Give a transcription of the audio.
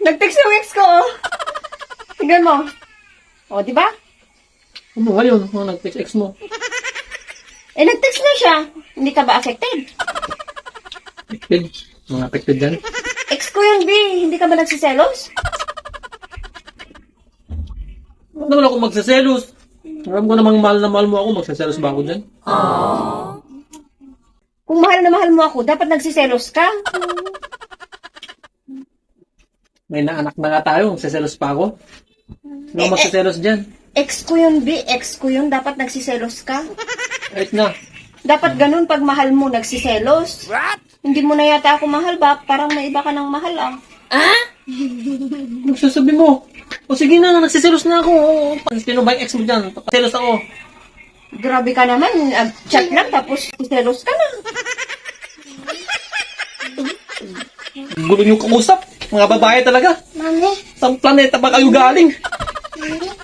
Nag-text yung ex ko, oh. Tingnan mo. O, di ba? Ano ba yun? Ano nag-text ex mo? Eh, nag-text na siya. Hindi ka ba affected? Affected? Mga affected yan? Ex ko yun, B. Hindi ka ba nagsiselos? Ano naman ako magsaselos? Alam ko namang mahal na mahal mo ako, magsaselos ba ako dyan? Kung mahal na mahal mo ako, dapat nagsiselos ka. May naanak na nga tayo, magsaselos pa ako. Ano magsaselos dyan? Ex ko yun, B. Ex ko yun. Dapat nagsiselos ka. Kahit na. Dapat ganun pag mahal mo, nagsiselos. Hindi mo na yata ako mahal ba? Parang may iba ka ng mahal ah. Ano sasabi mo? O sige na, nagsiselos na ako. Sino ba yung ex mo dyan? Papaselos ako. Grabe ka naman. ah, chat lang tapos selos ka na. Gulo yung kausap. Mga babae talaga. Mami. Saan planeta ba kayo galing? Mami.